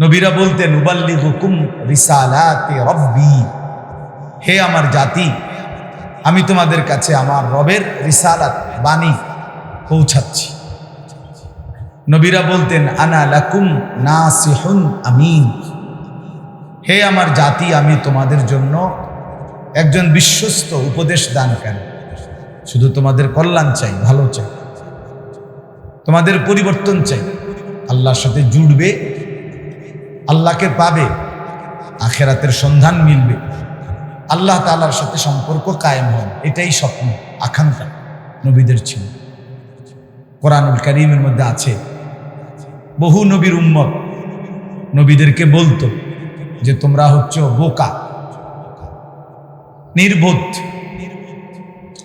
নবীরা বলতেন উবাল্লি হুকুম রিসালাতে রব্বি। হে আমার জাতি, আমি তোমাদের কাছে আমার রবের রিসালাত, বাণী পৌঁছাচ্ছি। নবীরা বলতেন, আনা লাকুম নাসিহুন আমিন। হে আমার জাতি, আমি তোমাদের জন্য একজন বিশ্বস্ত উপদেশ দান কেন? শুধু তোমাদের কল্যাণ চাই, ভালো চাই। তোমাদের পরিবর্তন চাই। আল্লাহর সাথে জুড়বে আল্লাহকে পাবে, আখেরাতের সন্ধান মিলবে। আল্লাহ তালার সাথে সম্পর্ক কায়েম হবে এটাই স্বপ্ন, আকাঙ্ক্ষা নবীদের ছিল। কোরআনুল করিমের মধ্যে আছে, বহু নবীর উম্মত নবীদেরকে বলতো যে তোমরা হচ্ছে বোকা, নির্বোধ।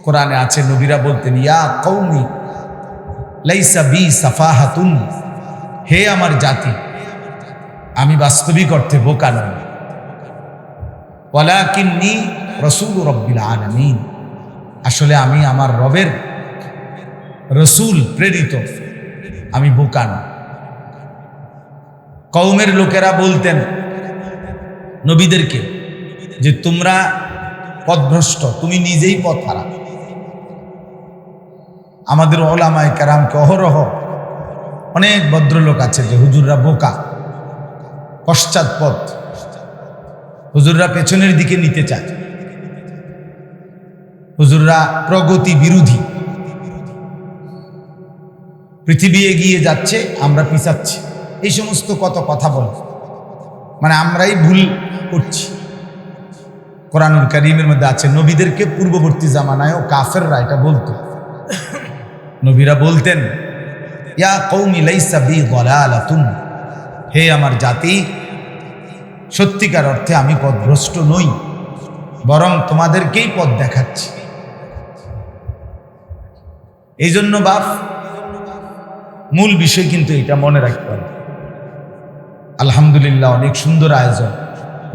কোরআনে আছে, নবীরা বলতেন, ইয়া কৌমি লাইসা বি সাফাহাতুন, হে আমার জাতি আমি বাস্তবিক অর্থে বোকা নই। ওয়ালাকিন্নি রসুল রব্বিল আলামিন। আসলে আমি আমার রবের রসুল প্রেরিত। আমি বোকা না কৌমের লোকেরা বলতেন নবীদেরকে যে তোমরা পথভ্রষ্ট, তুমি নিজেই পথ হারা। আমাদের ওলামায় কারামকে অহরহ অনেক ভদ্রলোক আছে যে হুজুররা বোকা। পশ্চাৎপদ। হুজুররা পেছনের দিকে নিতে চায়। হুজুররা প্রগতি বিরোধী। পৃথিবী এগিয়ে যাচ্ছে, আমরা পিছাচ্ছি। এই সমস্ত কত কথা বল। মানে আমরাই ভুল করছি। কোরআনুল করিমের মধ্যে আছে, নবীদেরকে পূর্ববর্তী জামানায়ও কাফেররা এটা বলতো। নবীরা বলতেন, ইয়া কৌমি লাইসা বি গলালাতুন হে আমার জাতি, সত্যিকার অর্থে আমি পথভ্রষ্ট নই, বরং তোমাদেরকেই পথ দেখাচ্ছি। এই জন্য বাপ, মূল বিষয় কিন্তু এটা মনে রাখতে হবে। আলহামদুলিল্লাহ অনেক সুন্দর আয়োজন,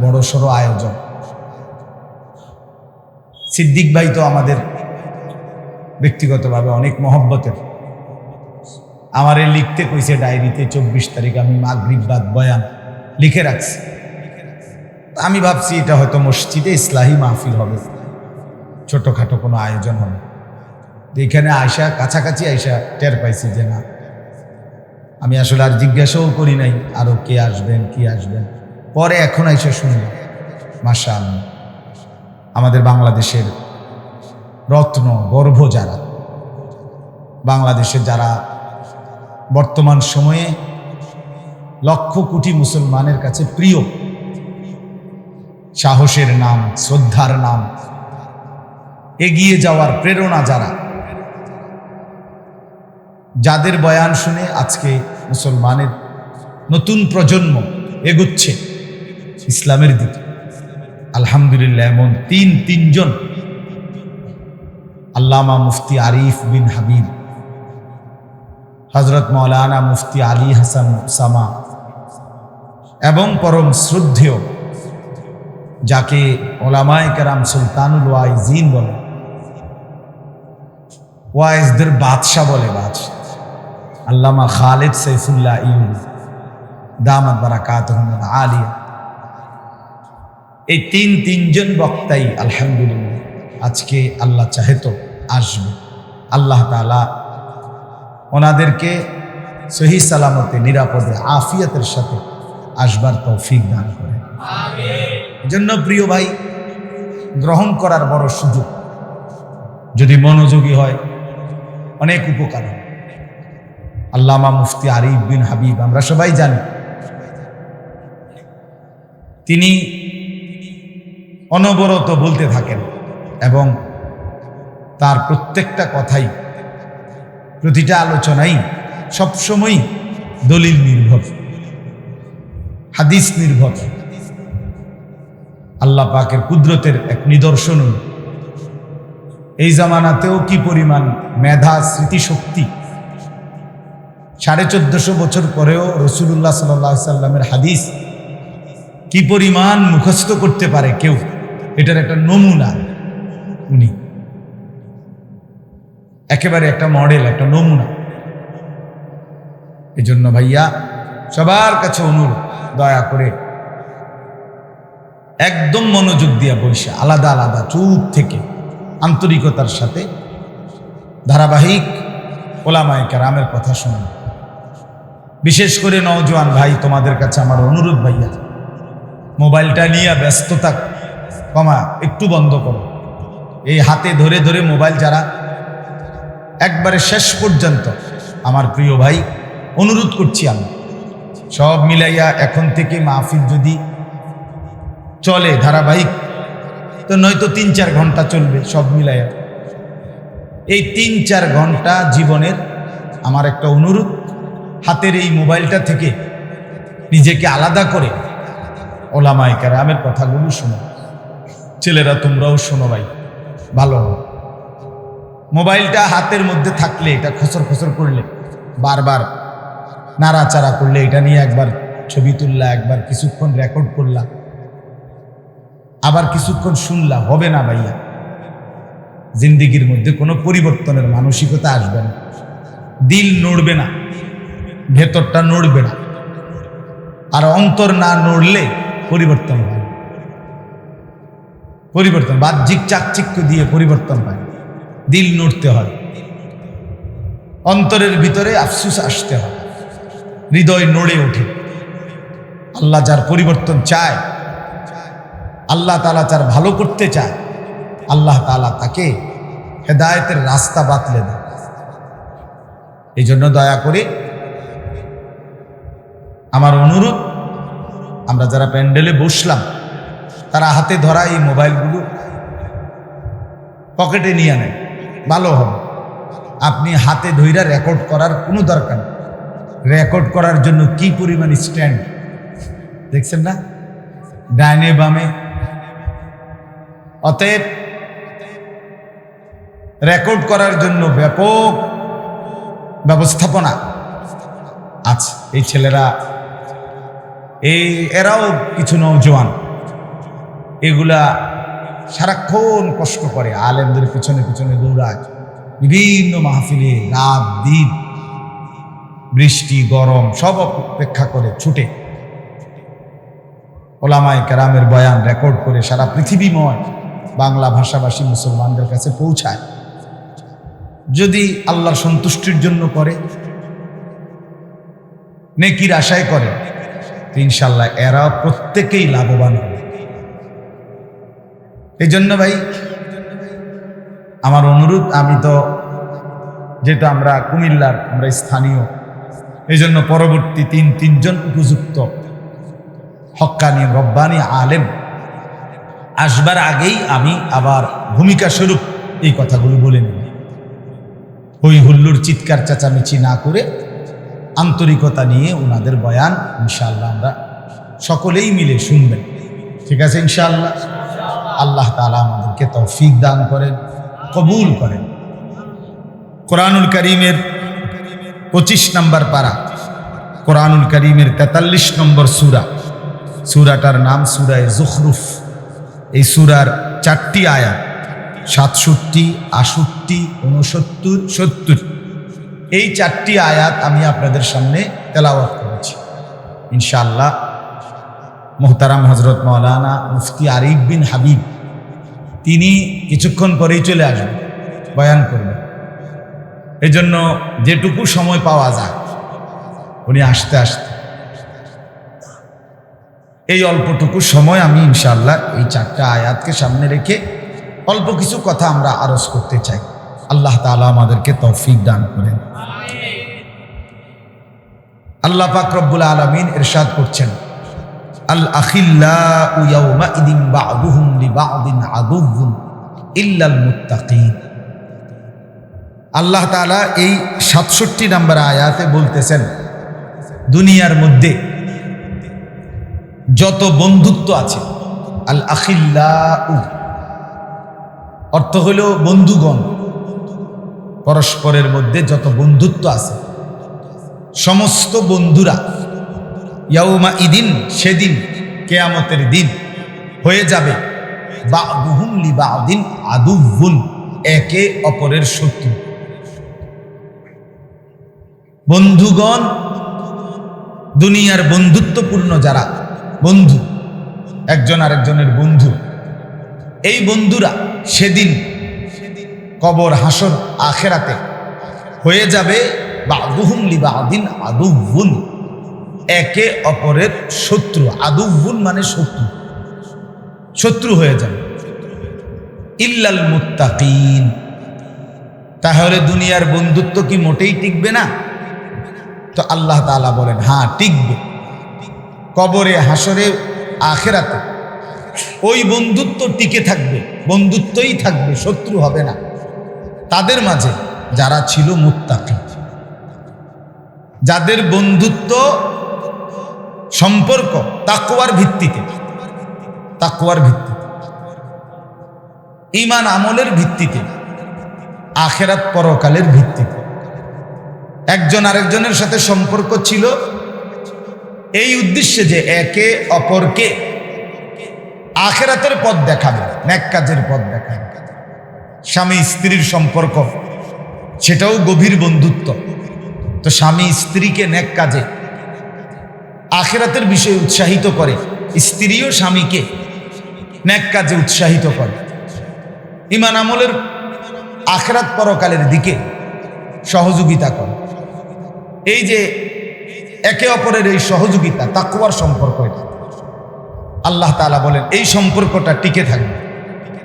বড় সড়ো আয়োজন। সিদ্দিক ভাই তো আমাদের ব্যক্তিগতভাবে অনেক মহব্বতের। আমারে লিখতে কইছে ডায়েরিতে চব্বিশ তারিখ, আমি মাগরিব বাদ বয়ান লিখে রাখছি। আমি ভাবছি এটা হয়তো মসজিদে ইসলাহি মাহফিল হবে। ছোটোখাটো কোনো আয়োজন হবে। এখানে আয়সা কাছাকাছি আয়সা টের পাইছি যে না, আমি আসলে আর জিজ্ঞাসাও করি নাই আরও কে আসবেন, কি আসবেন। পরে এখন আইসা শুনলাম মাসা আমাদের বাংলাদেশের রত্ন গর্ভ যারা বাংলাদেশে যারা বর্তমান সময়ে লক্ষ কোটি মুসলমানের কাছে প্রিয়। সাহসের নাম, শ্রদ্ধার নাম, এগিয়ে যাওয়ার প্রেরণা যারা, যাদের বয়ান শুনে আজকে মুসলমানের নতুন প্রজন্ম এগুচ্ছে ইসলামের দিকে। আলহামদুলিল্লাহ এমন তিন তিনজন আল্লামা মুফতি আরিফ বিন হাবিব হজরত মৌলানা মুফতি আলী হাসান সামা এবং পরম শ্রদ্ধেয়, যাকে ওলামায় কেরাম সুলতানুল ওয়াইজিন বলে। ওয়াইজদের বাদশাহ বলে বাদশাহ। আল্লামা খালেদ সৈফুল্লাহ ইউন দামাত বারাকাত আলিয়া। এই তিন তিনজন বক্তাই আলহামদুলিল্লাহ আজকে আল্লাহ চাহে তো আসবে। আল্লাহ তালা ওনাদেরকে সহি সালামতে, নিরাপদে, আফিয়াতের সাথে আসবার তৌফিক দান করে এজন্য প্রিয় ভাই, গ্রহণ করার বড় সুযোগ। যদি মনোযোগী হয়, অনেক উপকার। আল্লামা মুফতি আরিফ বিন হাবিব, আমরা সবাই জানি। তিনি অনবরত বলতে থাকেন এবং তার প্রত্যেকটা কথাই প্রতিটা আলোচনাই সবসময় দলিল নির্ভর, হাদিস নির্ভর। আল্লাহ পাকের কুদরতের এক নিদর্শন এই জামানাতেও কি পরিমাণ মেধা, স্মৃতিশক্তি? সাড়ে চোদ্দশো বছর পরেও রসুল্লাহ সাল্লাহ সাল্লামের হাদিস কি পরিমাণ মুখস্থ করতে পারে কেউ? এটার একটা নমুনা উনি। একেবারে একটা মডেল একটা নমুনা। এই জন্য ভাইয়া, সবার কাছে অনুরোধ, দয়া করে একদম মনোযোগ দিয়া বসে, আলাদা আলাদা চুপ থেকে আন্তরিকতার সাথে ধারাবাহিক ওলামায় কেরামের কথা শুনুন। বিশেষ করে নওজোয়ান ভাই, তোমাদের কাছে আমার অনুরোধ ভাইয়া, মোবাইলটা নিয়ে ব্যস্ততা কমা, একটু বন্ধ করো। এই হাতে ধরে ধরে মোবাইল যারা একবারে শেষ পর্যন্ত। আমার প্রিয় ভাই, অনুরোধ করছি আমি, সব মিলাইয়া এখন থেকে মাহফিল যদি চলে ধারাবাহিক, তো নয়তো তিন চার ঘণ্টা চলবে, সব মিলাইয়া। এই তিন চার ঘণ্টা জীবনের আমার একটা অনুরোধ, হাতের এই মোবাইলটা থেকে নিজেকে আলাদা করে ওলামাই কেরামের কথাগুলো শোনো। ছেলেরা তোমরাও শোনো ভাই, ভালো হবে। মোবাইলটা হাতের মধ্যে থাকলে এটা খসর খসর করলে, বারবার নাড়াচাড়া করলে এটা নিয়ে একবার ছবি তুললা, একবার কিছুক্ষণ রেকর্ড করলা। আবার কিছুক্ষণ শুনলা, হবে না ভাইয়া। জিন্দিগির মধ্যে কোনো পরিবর্তনের মানসিকতা আসবে না। দিল নড়বে না, ভেতরটা নড়বে না। আর অন্তর না নড়লে পরিবর্তন হয় পরিবর্তন, বাহ্যিক চাকচিক্য দিয়ে পরিবর্তন হয়। দিল নড়তে হয়। অন্তরের ভিতরে আফসুস আসতে হয়। হৃদয় নড়ে ওঠে। আল্লাহ যার পরিবর্তন চায়, আল্লাহ তালা যার ভালো করতে চায়, আল্লাহ তালা তাকে হেদায়তের রাস্তা বাতলে দেয় এই জন্য দয়া করে আমার অনুরোধ, আমরা যারা প্যান্ডেলে বসলাম, তারা হাতে ধরা এই মোবাইলগুলো পকেটে নিয়ে নেয় ভালো হবে। আপনি হাতে ধইরা রেকর্ড করার কোনো দরকার রেকর্ড করার জন্য কি পরিমাণ স্ট্যান্ড দেখছেন না? ডাইনে বামে। অতএব রেকর্ড করার জন্য ব্যাপক ব্যবস্থাপনা আছে। এই ছেলেরা, এই, এরাও কিছু নৌজওয়ান এগুলা সারাক্ষণ কষ্ট করে, আলেমদের পিছনে পিছনে দৌড়ায়। বিভিন্ন মাহফিলে রাত, দিন, বৃষ্টি, গরম সব অপেক্ষা করে ছুটে। ওলামায় কেরামের বয়ান রেকর্ড করে সারা পৃথিবীময় বাংলা ভাষাভাষী মুসলমানদের কাছে পৌঁছায়। যদি আল্লাহর সন্তুষ্টির জন্য করে, নেকির আশায় করে ইনশাল্লাহ এরা প্রত্যেকেই লাভবান হবে। এই জন্য ভাই, আমার অনুরোধ, আমি তো যেহেতু আমরা কুমিল্লার, আমরা স্থানীয় এই জন্য পরবর্তী তিন, তিনজন উপযুক্ত হক্কানি রব্বানি আলেম আসবার আগেই আমি আবার ভূমিকা স্বরূপ এই কথাগুলো বলে নেব হই হুল্লুর চিৎকার চেঁচামেচি না করে আন্তরিকতা নিয়ে ওনাদের বয়ান, ইনশাআল্লাহ আমরা সকলেই মিলে শুনবেন। ঠিক আছে, ইনশাআল্লাহ? আল্লাহ তালা আমাদেরকে তৌফিক দান করেন, কবুল করেন। কোরআনুল করিমের পঁচিশ নম্বর পারা, কোরআনুল করিমের তেতাল্লিশ নম্বর সুরা। সুরাটার নাম সুরায় জুখরুফ। এই সুরার চারটি আয়াত, সাতষট্টি আষট্টি উনসত্তর সত্তর। এই চারটি আয়াত আমি আপনাদের সামনে তেলাওয়াত করেছি। ইনশাআল্লাহ মোহতারাম হজরত মৌলানা মুফতি আরিফ বিন হাবিব তিনি কিছুক্ষণ পরেই চলে আসবেন বয়ান করবেন। এজন্য যেটুকু সময় পাওয়া যায় উনি আসতে আসতে। এই অল্পটুকু সময় আমি ইনশাল্লাহ এই চারটা আয়াতকে সামনে রেখে অল্প কিছু কথা আমরা আরজ করতে চাই। আল্লাহ তাআলা আমাদেরকে তৌফিক দান করেন। আল্লাহ পাক রব্বুল আলমিন এরশাদ করছেন। আল আখিল্লাউ ইয়াউমাইদিন বা'দুহুম লিবা'দিন আদুউন ইল্লাল মুত্তাকিন। আল্লাহ তাআলা এই সাতষট্টি নম্বর আয়াতে বলতেছেন, দুনিয়ার মধ্যে যত বন্ধুত্ব আছে আল আখিল্লাউ অর্থ হল বন্ধুগণ, পরস্পরের মধ্যে যত বন্ধুত্ব আছে, সমস্ত বন্ধুরা ইয়াউমা ইদিন, সেদিন, কেয়ামতের দিন হয়ে যাবে। বা বুহুমলি বা দিন আদুভুন একে অপরের শত্রু। বন্ধুগণ, দুনিয়ার বন্ধুত্বপূর্ণ যারা বন্ধু, একজন আরেকজনের বন্ধু, এই বন্ধুরা সেদিন কবর, হাসর, আখেরাতে হয়ে যাবে। বাদুহুম লিবাদিন আদুভুন একে অপরের শত্রু আদুভুন মানে শত্রু। শত্রু হয়ে যাবে। ইল্লাল মুত্তাকিন। তাহলে দুনিয়ার বন্ধুত্ব কি মোটেই টিকবে না? তো আল্লাহ তাআলা বলেন হ্যাঁ টিকবে। কবরে হাসরে আখেরাতে ওই বন্ধুত্ব টিকে থাকবে, বন্ধুত্বই থাকবে, শত্রু হবে না। তাদের মাঝে যারা ছিল মুত্তাকি, যাদের বন্ধুত্ব সম্পর্ক তাকুয়ার ভিত্তিতে। তাকুয়ার ভিত্তিতে। ইমান আমলের ভিত্তিতে। আখেরাত পরকালের ভিত্তিতে। একজন আরেকজনের সাথে সম্পর্ক ছিল এই উদ্দেশ্যে যে একে অপরকে আখেরাতের পথ দেখাবে ন্যাক কাজের পথ দেখাবে। স্বামী স্ত্রীর সম্পর্ক, সেটাও গভীর বন্ধুত্ব। তো স্বামী স্ত্রীকে ন্যাক কাজে আখেরাতের বিষয়ে উৎসাহিত করে। স্ত্রী ও স্বামীকে ন্যাক কাজে উৎসাহিত করে। ইমান আমলের আখেরাত পরকালের দিকে সহযোগিতা করে। এই যে একে অপরের এই সহযোগিতা তাকুয়ার সম্পর্ক এটা। আল্লাহ তালা বলেন, এই সম্পর্কটা টিকে থাকবে।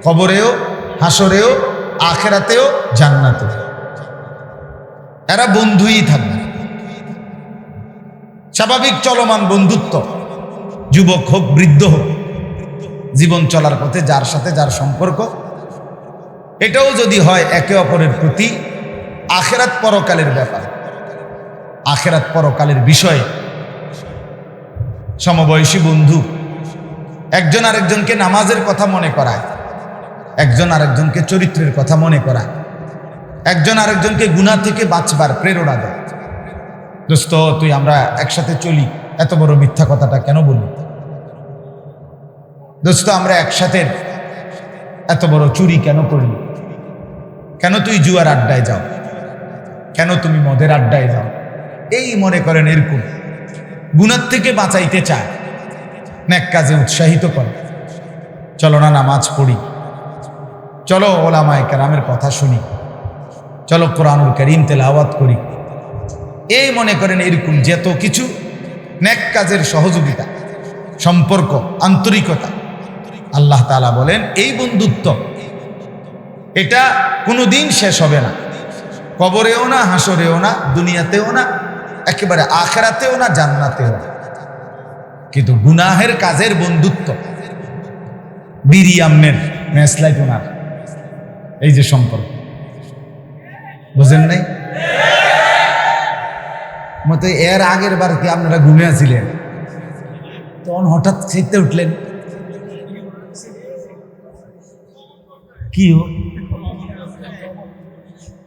কবরেও, হাসরেও, আখেরাতেও, জান্নাতেও। এরা বন্ধুই থাকবে। স্বাভাবিক চলমান বন্ধুত্ব। যুবক হোক, বৃদ্ধ হোক, জীবন চলার পথে যার সাথে যার সম্পর্ক। এটাও যদি হয় একে অপরের প্রতি, আখেরাত পরকালের ব্যাপার। আখেরাত পরকালের বিষয়ে। সমবয়সী বন্ধু। একজন আরেকজনকে নামাজের কথা মনে করায়। একজন আরেকজনকে চরিত্রের কথা মনে করায়। একজন আরেকজনকে গুণা থেকে বাঁচবার প্রেরণা দেয়। দোস্ত, তুই আমরা একসাথে চলি। এত বড় মিথ্যা কথাটা কেন বলি দোস্ত, আমরা একসাথে এত বড় চুরি কেন করলি? কেন তুই জুয়ার আড্ডায় যাও? কেন তুমি মদের আড্ডায় যাও? এই মনে করেন এরকম। গুণার থেকে বাঁচাইতে চায়। ন্যাক কাজে উৎসাহিত করে। চলো না নামাজ পড়ি। চলো ওলামায় কেরামের কথা শুনি। চলো কোরআনুল করিম তেলাওয়াত করি। এই মনে করেন এরকম যেত কিছু ন্যাক কাজের সহযোগিতা, সম্পর্ক, আন্তরিকতা। আল্লাহ তালা বলেন, এই বন্ধুত্ব, এটা কোনো দিন শেষ হবে না। কবরেও না, হাসরেও না, দুনিয়াতেও না, একেবারে আখেরাতেও না, জান্নাতেও না। কিন্তু গুনাহের কাজের বন্ধুত্ব বিরিয়ামের মেসলাইট ওনার, এই যে সম্পর্ক। বুঝেন নাই? মতো এর আগের বার কি আপনারা ঘুমে আছিলেন? তখন হঠাৎ শীতে উঠলেন। কি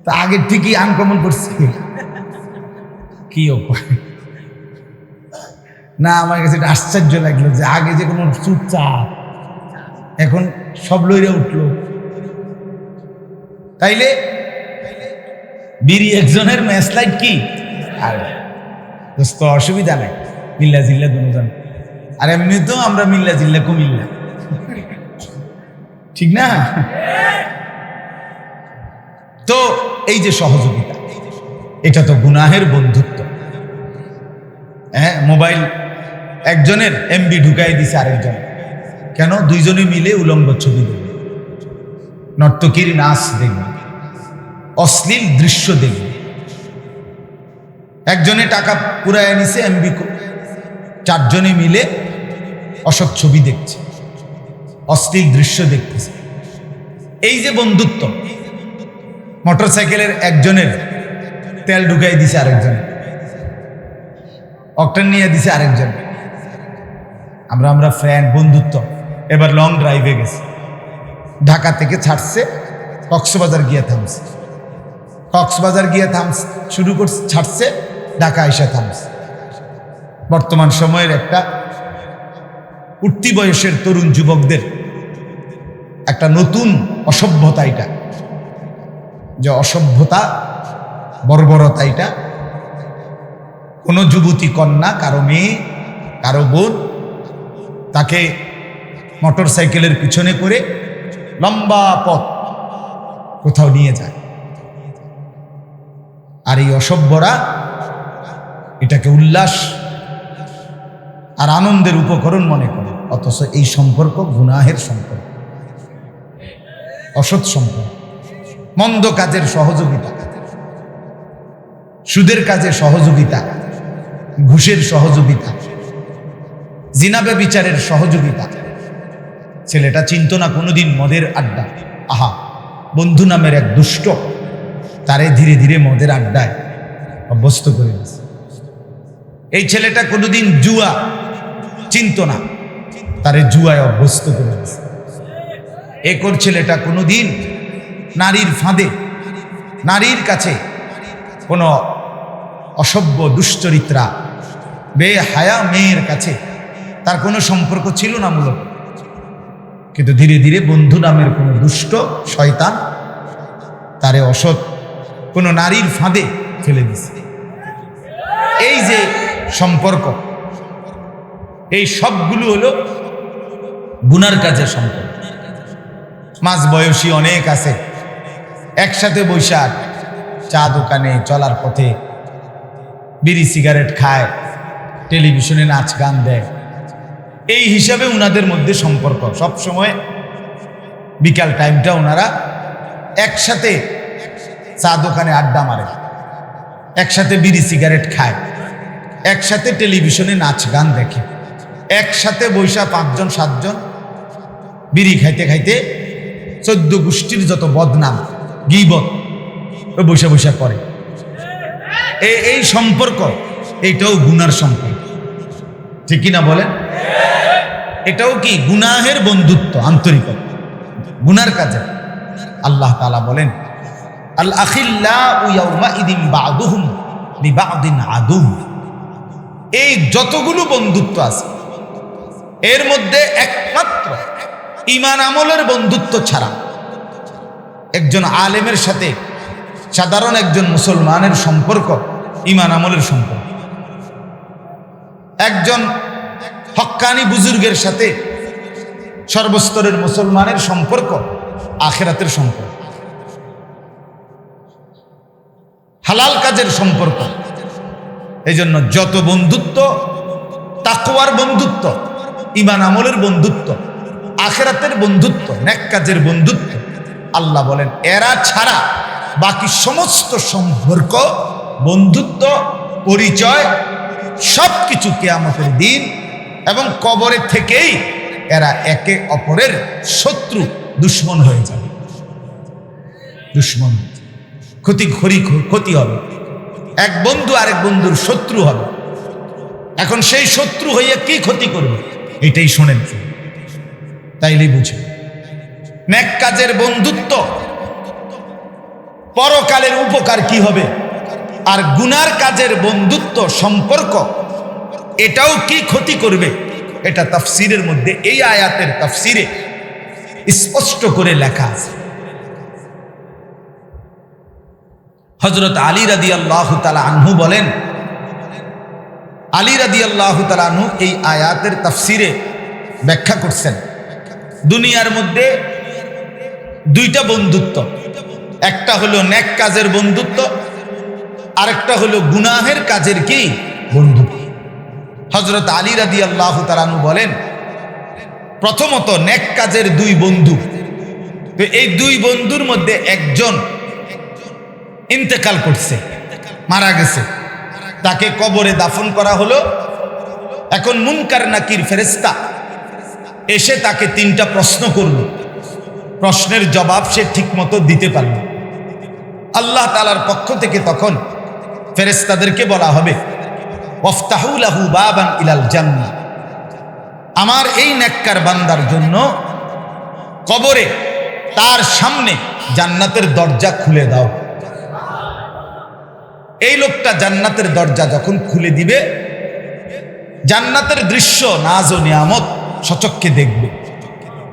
তা আগের ঠিকই আনকমন করছি। কি না, আমার কাছে আশ্চর্য লাগল যে আগে যে কোনো চুপচাপ, এখন সব লইরে উঠল। তাইলে, বিড়ি একজনের ম্যাসলাইট কি? আর দোস্ত, অসুবিধা নাই। মিল্লা জিল্লা দুজন আর এমনি তো আমরা মিল্লা জিল্লা কুমিল্লা। ঠিক না? তো এই যে সহযোগিতা, এটা তো গুনাহের বন্ধুত্ব। হ্যাঁ মোবাইল একজনের এমবি ঢুকাই দিছে আরেকজন। কেন? দুইজনে মিলে উলঙ্গ ছবি দেখবে। নর্তকীর নাচ দেখবে। অশ্লীল দৃশ্য দেখবে। একজনে টাকা পুরায় নিছে, এমবি চারজনে মিলে অসৎ ছবি দেখছে অশ্লীল দৃশ্য দেখতেছে। এই যে বন্ধুত্ব, মোটরসাইকেলের একজনের তেল ঢুকাই দিছে আরেকজন, অকটেন নিয়ে দিছে আরেকজন। আমরা আমরা ফ্রেন্ড বন্ধুত্ব। এবার লং ড্রাইভে গেছে। ঢাকা থেকে ছাড়ছে, কক্সবাজার গিয়ে থামছে। কক্সবাজার গিয়ে থামস শুরু করছে, ছাড়ছে ঢাকা এসে থামছে। বর্তমান সময়ের একটা উঠতি বয়সের তরুণ যুবকদের একটা নতুন অসভ্যতা এটা। যে অসভ্যতা, বর্বরতা এটা। কোনো যুবতী কন্যা, কারও মেয়ে, কারও বোন তাকে মোটর সাইকেলের পিছনে করে লম্বা পথ কোথাও নিয়ে যায়। আর এই অসভ্যরা এটাকে উল্লাস আর আনন্দের উপকরণ মনে করে, অথচ এই সম্পর্ক গুনাহের সম্পর্ক, অসৎ সম্পর্ক, মন্দ কাজের সহযোগিতা, সুদের কাজে সহযোগিতা, ঘুষের সহযোগিতা জিনাবে বিচারের সহযোগিতা। ছেলেটা চিন্ত না কোনোদিন মদের আড্ডা। আহা, বন্ধু নামের এক দুষ্ট তারে ধীরে ধীরে মদের আড্ডায় অভ্যস্ত করে দিয়েছে। এই ছেলেটা কোনোদিন জুয়া চিন্ত না। তারে জুয়ায় অভ্যস্ত করে একর ছেলেটা কোনোদিন নারীর ফাঁদে, নারীর কাছে কোনো অসভ্য দুশ্চরিত্রা বে হায়া মেয়ের কাছে তার কোনো সম্পর্ক ছিল না মূলত। কিন্তু ধীরে ধীরে বন্ধু নামের কোনো দুষ্ট শয়তান তারে অসৎ কোনো নারীর ফাঁদে ফেলে দিছে এই যে সম্পর্ক। এই সবগুলো হলো গুনার কাজের সম্পর্ক। মাঝ বয়সী অনেক আছে, একসাথে বৈশাখ, চা দোকানে, চলার পথে, বিড়ি সিগারেট খায়, টেলিভিশনে নাচ গান দেয়। এই হিসাবে উনাদের মধ্যে সম্পর্ক। সব সময় বিকাল টাইমটা ওনারা একসাথে চা দোকানে আড্ডা মারে, একসাথে বিড়ি সিগারেট খায়। একসাথে টেলিভিশনে নাচ, গান দেখে। একসাথে বৈশা পাঁচজন, সাতজন। বিড়ি খাইতে খাইতে চোদ্দ গোষ্ঠীর যত বদনাম, গিবত বৈশা বৈশা করে। এই সম্পর্ক এইটাও গুনার সম্পর্ক। ঠিক কিনা বলেন? এটাও কি গুনাহের বন্ধুত্ব, আন্তরিকতা? গুনার কাজে। আল্লাহ তালা বলেন আল আখিল্লা লিবাদিন আদুম এই যতগুলো বন্ধুত্ব আছে, এর মধ্যে একমাত্র ইমান আমলের বন্ধুত্ব ছাড়া একজন আলেমের সাথে সাধারণ একজন মুসলমানের সম্পর্ক ইমান আমলের সম্পর্ক। একজন হক্কানি বুজুর্গের সাথে সর্বস্তরের মুসলমানের সম্পর্ক আখেরাতের সম্পর্ক। হালাল কাজের সম্পর্ক। এই জন্য যত বন্ধুত্ব, তাকওয়ার বন্ধুত্ব ইমান আমলের বন্ধুত্ব, আখেরাতের বন্ধুত্ব ন্যাক কাজের বন্ধুত্ব, আল্লাহ বলেন, এরা ছাড়া বাকি সমস্ত সম্পর্ক, বন্ধুত্ব, পরিচয় সব কিছু কেয়ামতের দিন এবং কবরের থেকেই এরা একে অপরের শত্রু, দুশ্মন হয়ে যাবে। দুশ্মন, ক্ষতি খরি ক্ষতি হবে। এক বন্ধু আরেক বন্ধুর শত্রু হবে। এখন সেই শত্রু হইয়া কি ক্ষতি করবে? এটাই শোনেন। তাইলে বুঝে ন্যাক কাজের বন্ধুত্ব পরকালের উপকার কি হবে? আর গুনার কাজের বন্ধুত্ব সম্পর্ক, এটাও কি ক্ষতি করবে? এটা তাফসিরের মধ্যে, এই আয়াতের তাফসিরে স্পষ্ট করে লেখা আছে। হজরত আলী রাদি আল্লাহ তালা আনহু বলেন, আলী রাদি আল্লাহ তালা আনহু এই আয়াতের তাফসিরে ব্যাখ্যা করছেন, দুনিয়ার মধ্যে দুইটা বন্ধুত্ব, একটা হলো ন্যাক কাজের বন্ধুত্ব, আরেকটা হলো গুনাহের কাজের কি? বন্ধুত্ব। হজরত আলী রাদি আল্লাহ তালানু বলেন, প্রথমত ন্যাক কাজের দুই বন্ধু, তো এই দুই বন্ধুর মধ্যে একজন ইন্তেকাল করছে, মারা গেছে। তাকে কবরে দাফন করা হলো। এখন মুনকার নাকির ফেরেস্তা এসে তাকে তিনটা প্রশ্ন করল। প্রশ্নের জবাব সে ঠিকমতো দিতে পারল। আল্লাহ তালার পক্ষ থেকে তখন ফেরেস্তাদেরকে বলা হবে ওফতাহুলাহু বাবান ইলাল জান্নাহ। আমার এই নেককার বান্দার জন্য কবরে তার সামনে জান্নাতের দরজা খুলে দাও। এই লোকটা জান্নাতের দরজা যখন খুলে দিবে, জান্নাতের দৃশ্য নাজ ও নিয়ামত সচক্ষে দেখবে।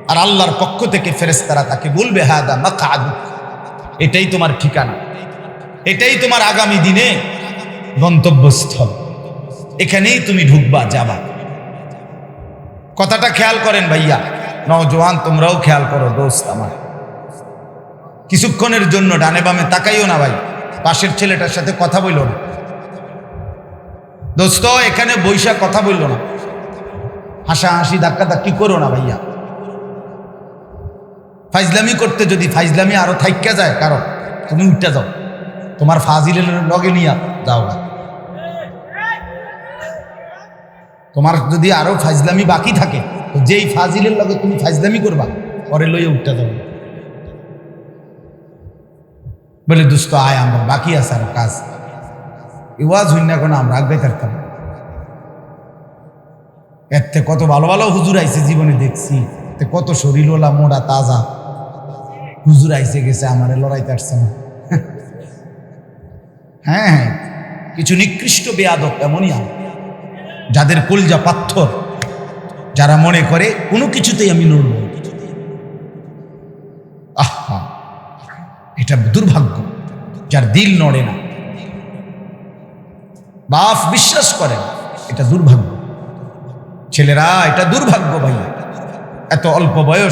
আর আল্লাহর পক্ষ থেকে ফেরেস্তারা তাকে বলবে, হাদা মাকাদু। এটাই তোমার ঠিকানা। এটাই তোমার আগামী দিনে গন্তব্যস্থল। এখানেই তুমি ঢুকবা, যাবা। কথাটা খেয়াল করেন ভাইয়া। নজওয়ান তোমরাও খেয়াল করো, দোস্ত আমার। কিছুক্ষণের জন্য ডানে বামে তাকাইও না ভাই। পাশের ছেলেটার সাথে কথা বইল না। দোস্ত, এখানে বৈশা কথা বলল না। হাসা হাসি ধাক্কা ধাক্কি করো না ভাইয়া। ফাইজলামি করতে যদি ফাইজলামি আরও থাইকা যায় কারও তুমি উঠতে যাও। তোমার ফাজিলের লগে নিয়ে যাও না। তোমার যদি আরও ফাইজলামি বাকি থাকে, তো যেই ফাজিলের লগে তুমি ফাইজলামি করবা, পরে লইয়া উঠতে যাও। বলে দুস্থ আয় আমরা, বাকি আছে আরও কাজ ইওয়াজ হইন না কোনো, আমরা আগে থাকতাম। এর থেকে কত ভালো ভালো হুজুর আইছে জীবনে দেখছি। তে কত শরীরওয়ালা মোড়া তাজা। হুজুর আইসে গেছে, আমারে লড়াইতে আসছে না। হ্যাঁ হ্যাঁ কিছু নিকৃষ্ট বেয়াদব এমনই আম, যাদের কলজা পাথর, যারা মনে করে কোনো কিছুতেই আমি লড়ব দুর্ভাগ্য, যার দিল নড়ে না। বাপ বিশ্বাস করে, এটা দুর্ভাগ্য। ছেলেরা, এটা দুর্ভাগ্য ভাইয়া। এত অল্প বয়স